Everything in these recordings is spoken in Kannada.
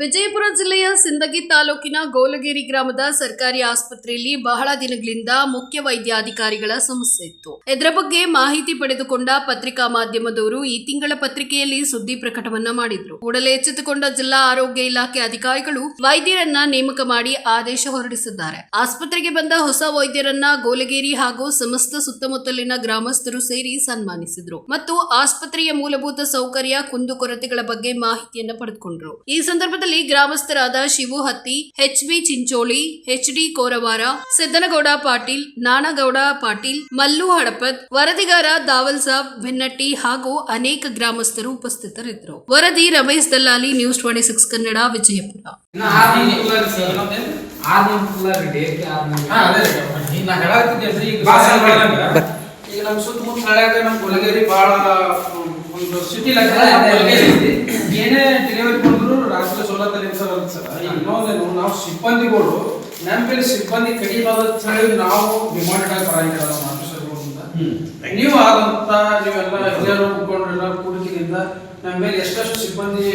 ವಿಜಯಪುರ ಜಿಲ್ಲೆಯ ಸಿಂದಗಿ ತಾಲೂಕಿನ ಗೋಲಗೇರಿ ಗ್ರಾಮದ ಸರ್ಕಾರಿ ಆಸ್ಪತ್ರೆಯಲ್ಲಿ ಬಹಳ ದಿನಗಳಿಂದ ಮುಖ್ಯ ವೈದ್ಯಾಧಿಕಾರಿಗಳ ಸಮಸ್ಯೆ ಇತ್ತು. ಇದರ ಬಗ್ಗೆ ಮಾಹಿತಿ ಪಡೆದುಕೊಂಡ ಪತ್ರಿಕಾ ಮಾಧ್ಯಮದವರು ಈ ತಿಂಗಳ ಪತ್ರಿಕೆಯಲ್ಲಿ ಸುದ್ದಿ ಪ್ರಕಟವನ್ನ ಮಾಡಿದ್ರು. ಕೂಡಲೇ ಎಚ್ಚೆತ್ತುಕೊಂಡ ಜಿಲ್ಲಾ ಆರೋಗ್ಯ ಇಲಾಖೆ ಅಧಿಕಾರಿಗಳು ವೈದ್ಯರನ್ನ ನೇಮಕ ಮಾಡಿ ಆದೇಶ ಹೊರಡಿಸಿದ್ದಾರೆ. ಆಸ್ಪತ್ರೆಗೆ ಬಂದ ಹೊಸ ವೈದ್ಯರನ್ನ ಗೋಲಗೇರಿ ಹಾಗೂ ಸಮಸ್ತ ಸುತ್ತಮುತ್ತಲಿನ ಗ್ರಾಮಸ್ಥರು ಸೇರಿ ಸನ್ಮಾನಿಸಿದ್ರು ಮತ್ತು ಆಸ್ಪತ್ರೆಯ ಮೂಲಭೂತ ಸೌಕರ್ಯ ಕುಂದುಕೊರತೆಗಳ ಬಗ್ಗೆ ಮಾಹಿತಿಯನ್ನ ಪಡೆದುಕೊಂಡ್ರು. ಈ ಸಂದರ್ಭದಲ್ಲಿ ಗ್ರಾಮಸ್ಥರಾದ Shivu Hatti H B Chincholi H D Koravara Siddanagouda Patil Nanagouda Patil Mallu Hadapad ವರದಿಗಾರ Dawal Sab Bennatti ಹಾಗೂ ಅನೇಕ ಗ್ರಾಮಸ್ಥರು ಉಪಸ್ಥಿತರಿದ್ದರು. ವರದಿ Ramesh Dallali news twenty six Kannada Vijayapura. ಈಗ ನಮ್ಮ ಸುತ್ತಮುತ್ತ ಹಳ್ಯಾಗ ನಮ್ಮ ಕೊಲಗೇರಿ ಭಾಳ ಒಂದು ಸಿಟಿ. ಏನೇ ರಾತ್ರಿ ನಿಮಿಷ ಸರ್ ಅಂತ ಸರ್ ಇನ್ನೊಂದೇನು ನಾವು ಸಿಬ್ಬಂದಿಗಳು ನಮ್ಮಲ್ಲಿ ಸಿಬ್ಬಂದಿ ಕಡಿಮೆ ಹೇಳಿ ನಾವು ಡಿಮಾಂಡ್ ಆಗಿ ಬರಂಗಿಲ್ಲ ನಮ್ಮ ಆಫೀಸರ್ಗಳಿಂದ ನೀವು ಆದಂತ ನೀವೆಲ್ಲ ಹಿರಿಯರು ಮುಖಂಡರೆಲ್ಲ ಕೂಡಿಕೆಯಿಂದ ನಮ್ಮ ಮೇಲೆ ಎಷ್ಟೆಷ್ಟು ಸಿಬ್ಬಂದಿ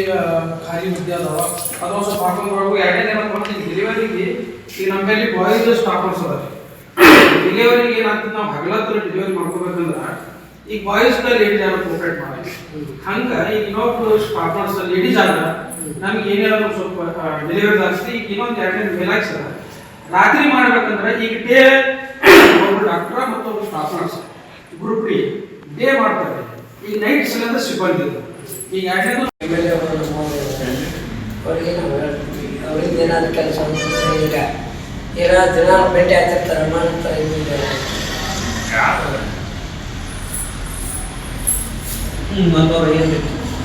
ಖಾಲಿ ಹುದ್ದೆ ಅದಾವ ಅದೊಂದು ಸ್ವಲ್ಪ ಹಾಕೊಂಡ್ಬರ್ಬೇಕು ಎರಡನೇ ದಿನ ಕೊಡ್ತೀನಿ ಡೆಲಿವರಿಗೆ ಈ ನಮ್ಮ ಮೇಲೆ ಬಾಯ್ಸ್ ಸ್ಟಾಫರ್ಸ್ ಅದ ಡೆಲಿವರಿಗೆ ಏನಾಗ್ತದೆ ನಾವು ಹಗಲತ್ರ ಡೆಲಿವರಿ ಮಾಡ್ಕೋಬೇಕಂದ್ರೆ ಈಗ ಬಾಯ್ಸ್ ಲೇಡೀಸ್ ಯಾರು ಕೋಪರೇಟ್ ಮಾಡಿ ಹಂಗ ಈಗ ಇನ್ನೊಬ್ರು ಸ್ಟಾಫರ್ಸ್ ಲೇಡೀಸ್ ಆದ ನಮ್ಗೆ ಏನಾದ್ರು ಸ್ವಲ್ಪ ಡೆಲಿವರಿ ಈಗ ಇನ್ನೊಂದು ಎರಡನೇ ಮೇಲಾಗ್ಸದ ರಾತ್ರಿ ಮಾಡ್ಬೇಕಂದ್ರೆ ಈಗ ಡೇ ಒಬ್ರು ಡಾಕ್ಟರ್ ಮತ್ತು ಒಬ್ರು staff nurse group D day ಮಾಡ್ತಾರೆ. ಈಗ ನೈಟ್ ಸಿಲಿಂಡರ್ ಸಿಬ್ಬಂದಿ. ಈಗ ಎರಡನೇದು ಎಂ ಎಲ್ ಎ ಅವರು ಅವರಿಗೆ ಏನಾದ್ರು ಕೆಲಸ ಈಗ ಈಗ ದಿನ ಭೇಟಿ ಆಗ್ತಿರ್ತಾರೆ ಮಾಡ್ತಾರೆ ಹ್ಞೂ ಏನಿಲ್ಲ, ಏನು ಸಾಹೇಬರು